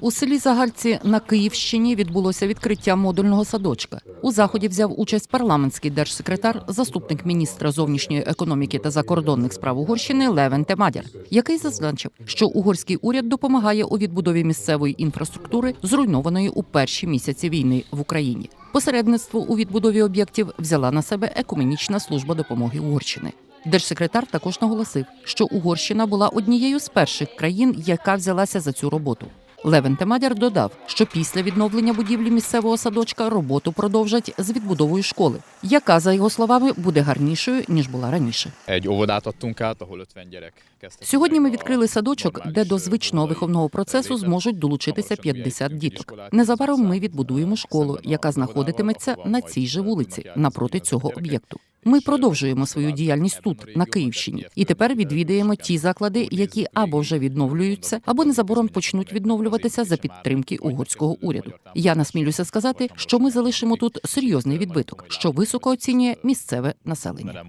У селі Загальці на Київщині відбулося відкриття модульного садочка. У заході взяв участь парламентський держсекретар, заступник міністра зовнішньої економіки та закордонних справ Угорщини Левен Темадяр, який зазначив, що угорський уряд допомагає у відбудові місцевої інфраструктури, зруйнованої у перші місяці війни в Україні. Посередництво у відбудові об'єктів взяла на себе екуменічна служба допомоги Угорщини. Держсекретар також наголосив, що Угорщина була однією з перших країн, яка взялася за цю роботу. Левен Темадяр додав, що після відновлення будівлі місцевого садочка роботу продовжать з відбудовою школи, яка, за його словами, буде гарнішою ніж була раніше. Egy óvodát adtunk át, ahol 50 gyerek kezdtek. Сьогодні ми відкрили садочок, де до звичного виховного процесу зможуть долучитися 50 діток. Незабаром ми відбудуємо школу, яка знаходитиметься на цій же вулиці, напроти цього об'єкту. Ми продовжуємо свою діяльність тут, на Київщині, і тепер відвідаємо ті заклади, які або вже відновлюються, або незабаром почнуть відновлюватися за підтримки угорського уряду. Я насмілюся сказати, що ми залишимо тут серйозний відбиток, що високо оцінює місцеве населення.